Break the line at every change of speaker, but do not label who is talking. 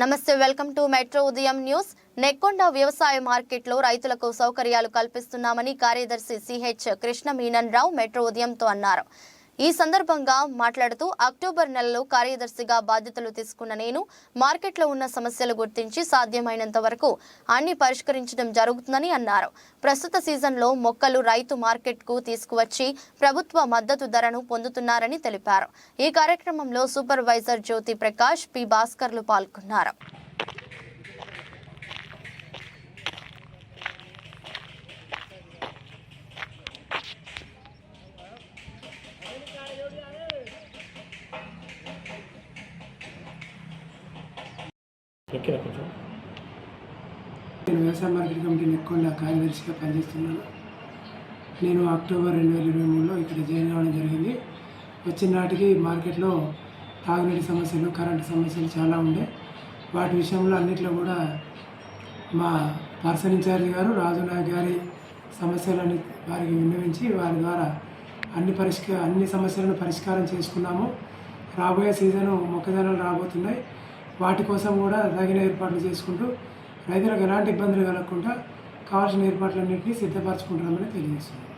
నమస్తే welcome to Metro Udayam news. Nekkonda వ్యవసాయ మార్కెట్లో రైతులకు సౌకర్యాలు కల్పిస్తున్నామని కార్యదర్శి సిహెచ్ కృష్ణ మీనన్ రావు మెట్రో ఉదయంతో అన్నారు. ఈ సందర్భంగా మాట్లాడుతూ అక్టోబర్ నెలలో కార్యదర్శిగా బాధ్యతలు తీసుకున్న నేను మార్కెట్లో ఉన్న సమస్యలు గుర్తించి సాధ్యమైనంత వరకు అన్ని పరిష్కరించడం జరుగుతుందని అన్నారు. ప్రస్తుత సీజన్లో మొక్కలు రైతు మార్కెట్కు తీసుకువచ్చి ప్రభుత్వ మద్దతు ధరను పొందుతున్నారని తెలిపారు. ఈ కార్యక్రమంలో సూపర్వైజర్ జ్యోతి ప్రకాష్ పి. భాస్కర్లు పాల్గొన్నారు.
నేను వ్యవసాయ మార్కెట్ కమిటీ నెక్కొండ కార్యదర్శిగా పనిచేస్తున్నాను. నేను అక్టోబర్ రెండు వేల ఇరవై మూడులో ఇక్కడ జాయిన్ అవ్వడం జరిగింది. వచ్చిన నాటికి మార్కెట్లో తాగునీటి సమస్యలు కరెంటు సమస్యలు చాలా ఉండే. వాటి విషయంలో అన్నిట్లో కూడా మా పర్సన్ ఇన్ఛార్జ్ గారు రాజునాయక్ గారి సమస్యలని వారికి విన్నవించి వారి ద్వారా అన్ని పరిష్క అన్ని సమస్యలను పరిష్కారం చేసుకున్నాము. రాబోయే సీజను మొక్కజొన్నలు రాబోతున్నాయి. వాటి కోసం కూడా తగిన ఏర్పాట్లు చేసుకుంటూ రైతులకు ఎలాంటి ఇబ్బందులు కలగకుండా కావాల్సిన ఏర్పాట్లన్నింటినీ సిద్ధపరచుకుంటున్నామని తెలియజేస్తున్నాం.